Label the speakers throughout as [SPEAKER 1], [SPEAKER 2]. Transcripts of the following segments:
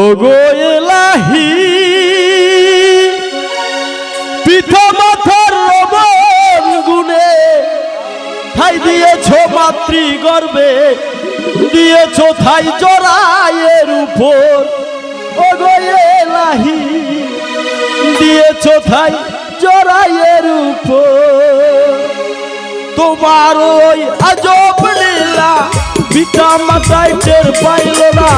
[SPEAKER 1] ও গো এলাহি, পিঠা মাথার রবন গুনে ঠাই দিয়েছ মাতৃ গর্বে দিয়েছ থাই জরায়ের উপর। ও গো এলাহি, দিয়েছ থাই জরায়ের উপর। তোমার ওই আজব লীলা, পিতা মাতায় টের পাইল না।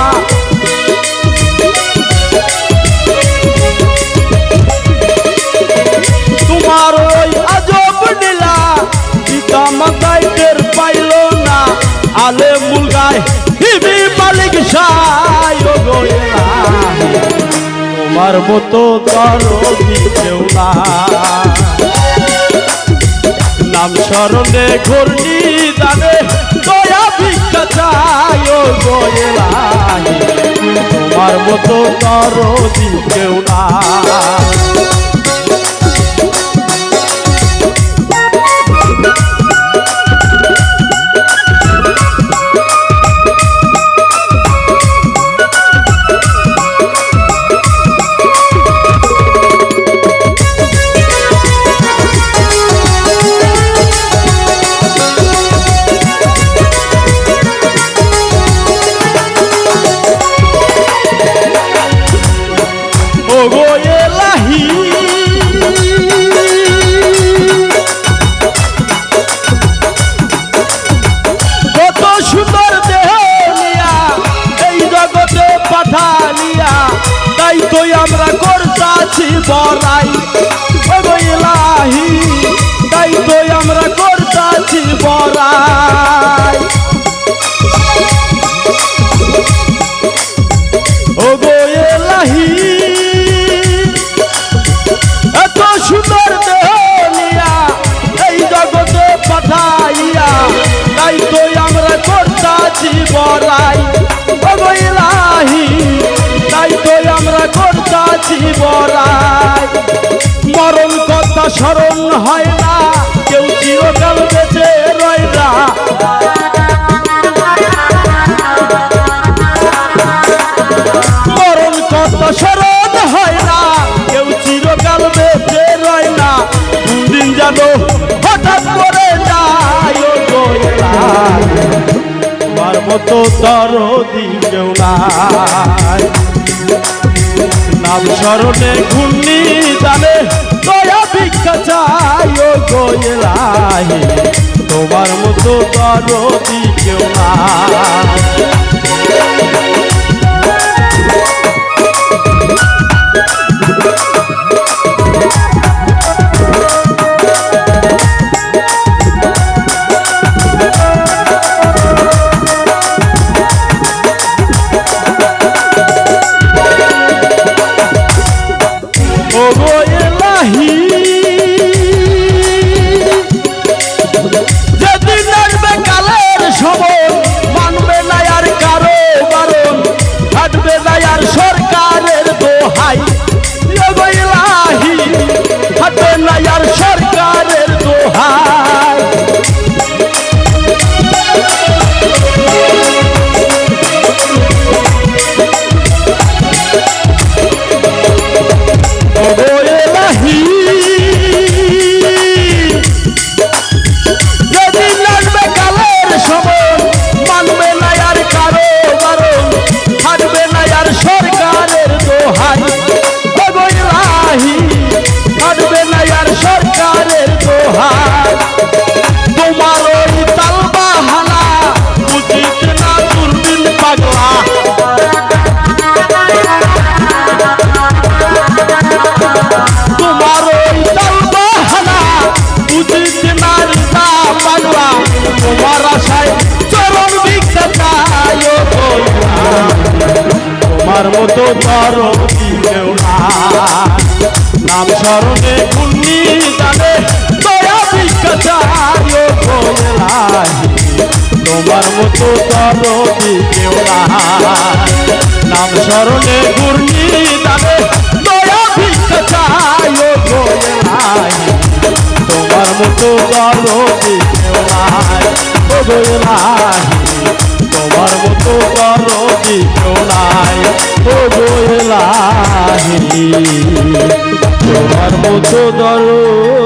[SPEAKER 1] তোমার আজব লীলা পিতা মাতায় পাইল না। আলে মুলগায় হিবি মালিক সাই। তোমার মতো দরদি কেউ না। নাম স্মরণে ঘূর্ণি দানে দয়া ভিক্ষা চাই ও গোয়েলাই তোমার মতো দরদি কেউ না। তাই আমরা করতাছি বড়াই ও তাই তো আমরা করতাছি বড়াই। ও গোয়েলাহি এত সুন্দর দেহ নিয়া এই জগতে পাঠাইয়া তাই তো আমরা করতাছি বড়াই। বড়াই মরণ কথা স্মরণ হয় না, কেউ চিরকাল বেঁচে রয় না। মরণ কত স্মরণ হয় না, কেউ চিরকাল বেঁচে রয় না। দিন যেন হঠাৎ করে যায় মতো দরদি কেউ নাই। নাম স্মরণে ঘূর্ণি জানে দয়া ভিক্ষা চাই ও গোয়েলাহে তোমার মতো দরদি কেউ নাই। মতো চরণ কেউ না নাম স্মরণে ভিক্ষা চাই তোমার মতো মতো দরদি